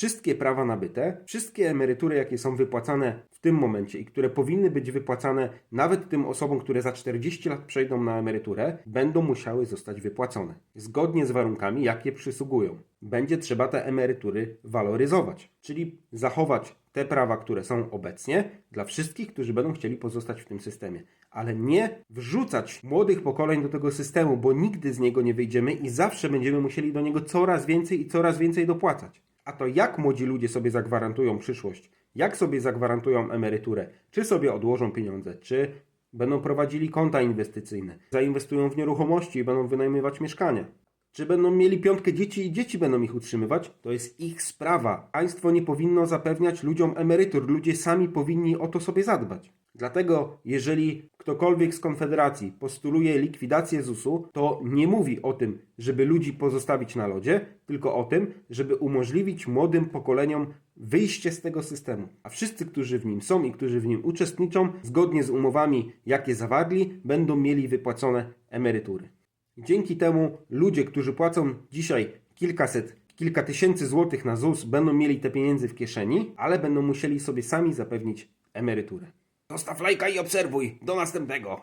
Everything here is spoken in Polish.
wszystkie prawa nabyte, wszystkie emerytury, jakie są wypłacane w tym momencie i które powinny być wypłacane nawet tym osobom, które za 40 lat przejdą na emeryturę, będą musiały zostać wypłacone. Zgodnie z warunkami, jakie przysługują. Będzie trzeba te emerytury waloryzować, czyli zachować te prawa, które są obecnie dla wszystkich, którzy będą chcieli pozostać w tym systemie. Ale nie wrzucać młodych pokoleń do tego systemu, bo nigdy z niego nie wyjdziemy i zawsze będziemy musieli do niego coraz więcej i coraz więcej dopłacać. A to jak młodzi ludzie sobie zagwarantują przyszłość, jak sobie zagwarantują emeryturę, czy sobie odłożą pieniądze, czy będą prowadzili konta inwestycyjne, zainwestują w nieruchomości i będą wynajmować mieszkania. Czy będą mieli piątkę dzieci i dzieci będą ich utrzymywać? To jest ich sprawa. Państwo nie powinno zapewniać ludziom emerytur. Ludzie sami powinni o to sobie zadbać. Dlatego, jeżeli ktokolwiek z Konfederacji postuluje likwidację ZUS-u, to nie mówi o tym, żeby ludzi pozostawić na lodzie, tylko o tym, żeby umożliwić młodym pokoleniom wyjście z tego systemu. A wszyscy, którzy w nim są i którzy w nim uczestniczą, zgodnie z umowami, jakie zawarli, będą mieli wypłacone emerytury. Dzięki temu ludzie, którzy płacą dzisiaj kilkaset, kilka tysięcy złotych na ZUS, będą mieli te pieniądze w kieszeni, ale będą musieli sobie sami zapewnić emeryturę. Zostaw lajka i obserwuj. Do następnego.